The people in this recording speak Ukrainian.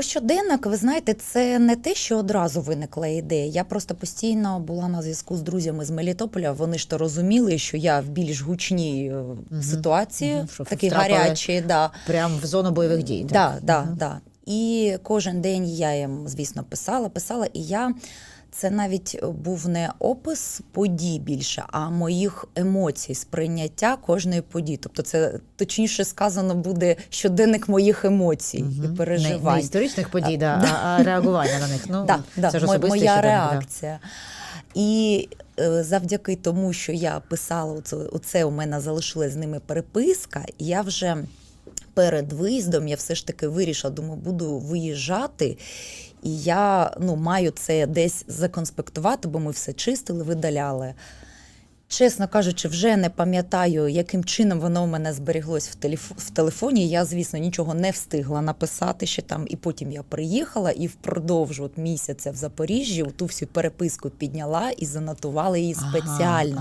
Щоденник, ви знаєте, це не те, що одразу виникла ідея. Я просто постійно була на зв'язку з друзями з Мелітополя. Вони ж то розуміли, що я в більш гучній угу. Ситуації, угу. такі гарячі, да. прям в зону бойових дій. Да, так? да, угу. да. І кожен день я їм, звісно, писала, писала, і я. Це навіть був не опис подій більше, а моїх емоцій, сприйняття кожної події. Тобто, це точніше сказано буде щоденник моїх емоцій Мгм. і Не, переживань. не історичних подій, да, Да. а, реагування на них. Ну, да, да, це ж особистий моя щоденник, да. реакція. І е, завдяки тому, що я писала оце, оце у мене залишилась з ними переписка, і я вже перед виїздом я все ж таки вирішила, думаю, буду виїжджати. І я ну, маю це десь законспектувати, бо ми все чистили, видаляли. Чесно кажучи, вже не пам'ятаю, яким чином воно у мене зберіглось в, телеф... в телефоні. Я, звісно, нічого не встигла написати ще там. І потім я приїхала і впродовж от місяця в Запоріжжі ту всю переписку підняла і занотувала її Ага, спеціально.